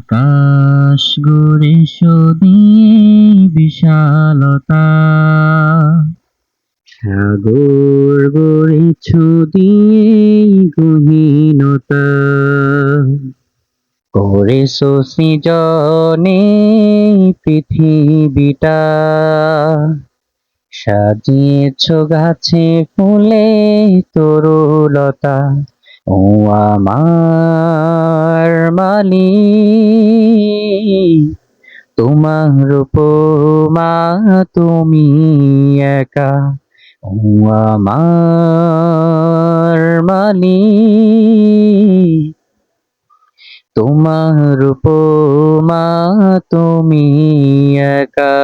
আকাশ গড়ে দিয়ে বিশালতা। সাগর গড়েছ দিয়ে গহীনতা। করেছ সৃজনে পৃথিবীটা। সাজিয়েছ গাছে ফুলে তরুলতা। ও আমার মালিক তোমার উপমা তুমি একা। ও আমার মালিক তোমার উপমা তুমি একা।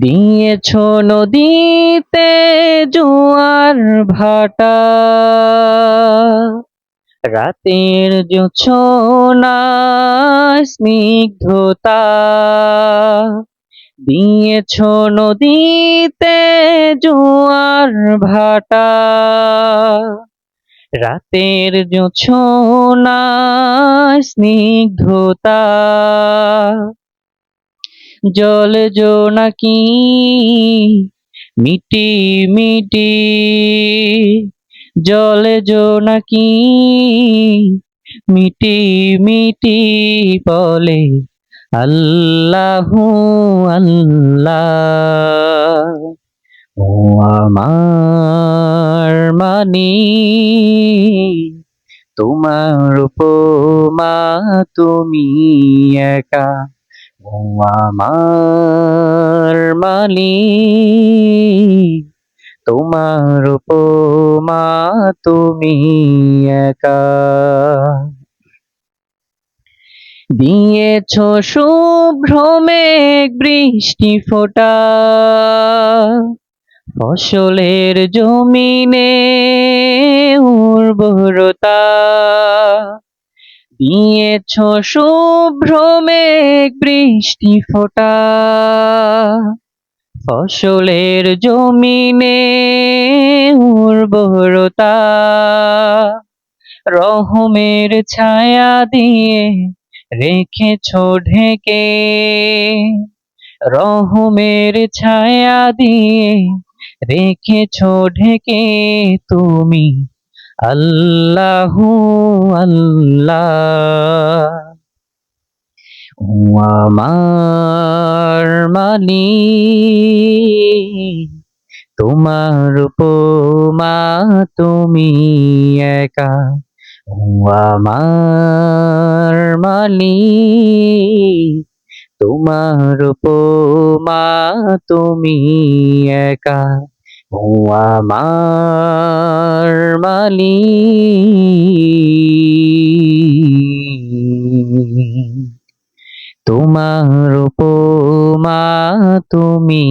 দিয়েছ নদীতে জোয়ার ভাটা। রাতের জোছনা স্নিগ্ধতা। দিয়েছ নদীতে জোয়ার ভাটা। রাতের জোছনা স্নিগ্ধতা। জল জোনাকি মিটি মিটি। জল জোনাকি মিটি মিটি বলে আল্লাহু আল্লাহ। ও আমার মানি, তোমার উপমা তুমি একা। ও আমার মালিক, তোমার উপমা তুমি একা। দিয়েছ শুভ্র মেঘ, বৃষ্টি ফোটা। ফসলের জমিনে উর্বরতা। দিয়েছ শুভ্র মেঘ বৃষ্টি ফোটা। ফসলের জমিনে উর্বরতা। রহমের ছায়া দিয়ে রেখেছ ঢেকে। রহমের ছায়া দিয়ে রেখেছ ঢেকে তুমি আল্লাহু আল্লাহ। ও আমার মালিক, তোমার উপমা তুমি একা। ও আমার মালিক, তোমার উপমা তুমি একা। ও আমার মালি তোমার উপমা তুমি